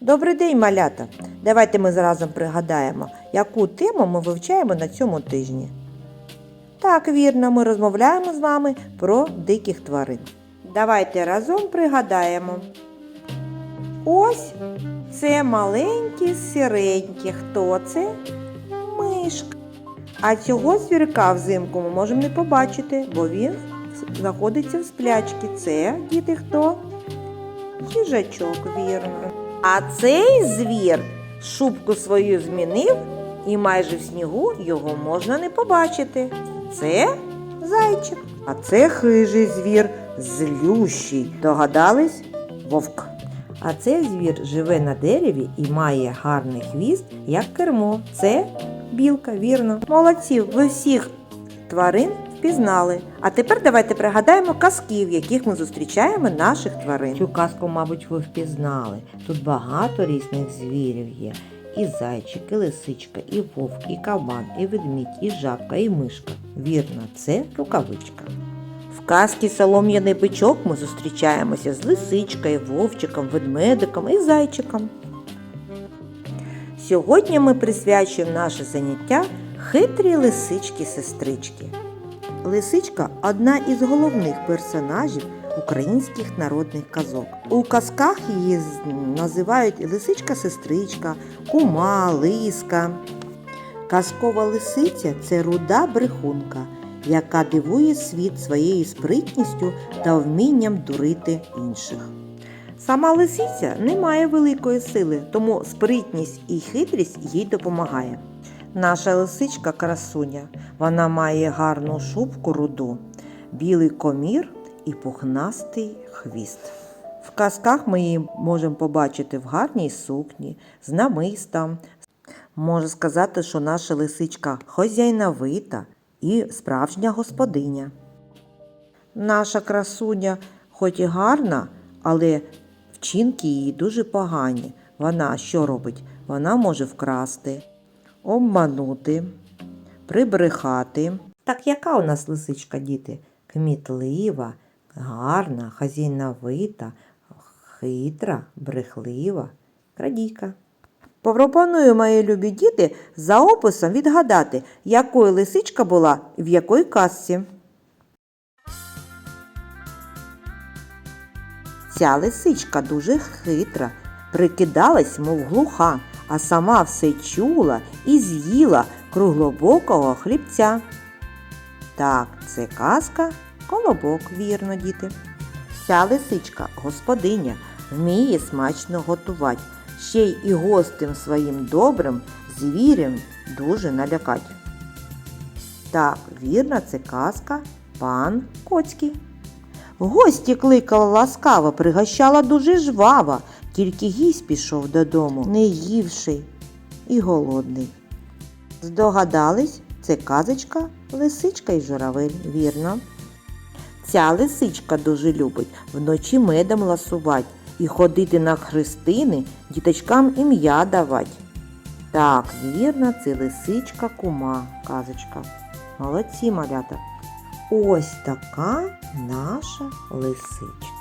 Добрий день, малята! Давайте ми разом пригадаємо, яку тему ми вивчаємо на цьому тижні. Так, вірно, ми розмовляємо з вами про диких тварин. Давайте разом пригадаємо. Ось це маленькі сиренькі. Хто це? Мишка. А цього звірка взимку ми можемо не побачити, бо він знаходиться в сплячці. Це діти хто? Їжачок, вірно. А цей звір шубку свою змінив, і майже в снігу його можна не побачити. Це зайчик. А це хижий звір, злющий. Догадались? Вовк. А цей звір живе на дереві і має гарний хвіст, як кермо. Це білка, вірно. Молодці, ви всіх тварин впізнали. А тепер давайте пригадаємо казки, в яких ми зустрічаємо наших тварин. Цю казку, мабуть, ви впізнали. Тут багато різних звірів є. І зайчик, і лисичка, і вовк, і кабан, і ведмідь, і жабка, і мишка. Вірно, це рукавичка. В казці Солом'яний бичок ми зустрічаємося з лисичкою, вовчиком, ведмедиком і зайчиком. Сьогодні ми присвячуємо наше заняття хитрій лисички-сестрички. Лисичка одна із головних персонажів українських народних казок. У казках її називають лисичка-сестричка, кума, лиска. Казкова лисиця це руда брехунка, яка дивує світ своєю спритністю та вмінням дурити інших. Сама лисиця не має великої сили, тому спритність і хитрість їй допомагає. Наша лисичка красуня, вона має гарну шубку руду, білий комір і пухнастий хвіст. В казках ми її можемо побачити в гарній сукні, з намистом. Можу сказати, що наша лисичка хозяйновита і справжня господиня. Наша красуня, хоч і гарна, але вчинки її дуже погані. Вона що робить? Вона може вкрасти, обманути, прибрехати. Так яка у нас лисичка, діти? Кмітлива, гарна, хазяйновита, хитра, брехлива, крадійка. Пропоную, мої любі діти, за описом відгадати, якою лисичка була і в якої казці. Ця лисичка дуже хитра, прикидалась, мов глуха, а сама все чула і з'їла круглобокого хлібця. Так, це казка колобок, вірно, діти. Ця лисичка господиня вміє смачно готувати, ще й і гостем своїм добрим звірям дуже налякать. Так, вірно, це казка пан Коцький. Гості кликала ласкаво, пригощала дуже жваво, тільки гість пішов додому, не ївши і голодний. Здогадались, це казочка лисичка і журавель, вірно. Ця лисичка дуже любить вночі медом ласувати і ходити на хрестини діточкам ім'я давати. Так, вірно, це лисичка кума, казочка. Молодці, малята. Ось така наша лисичка.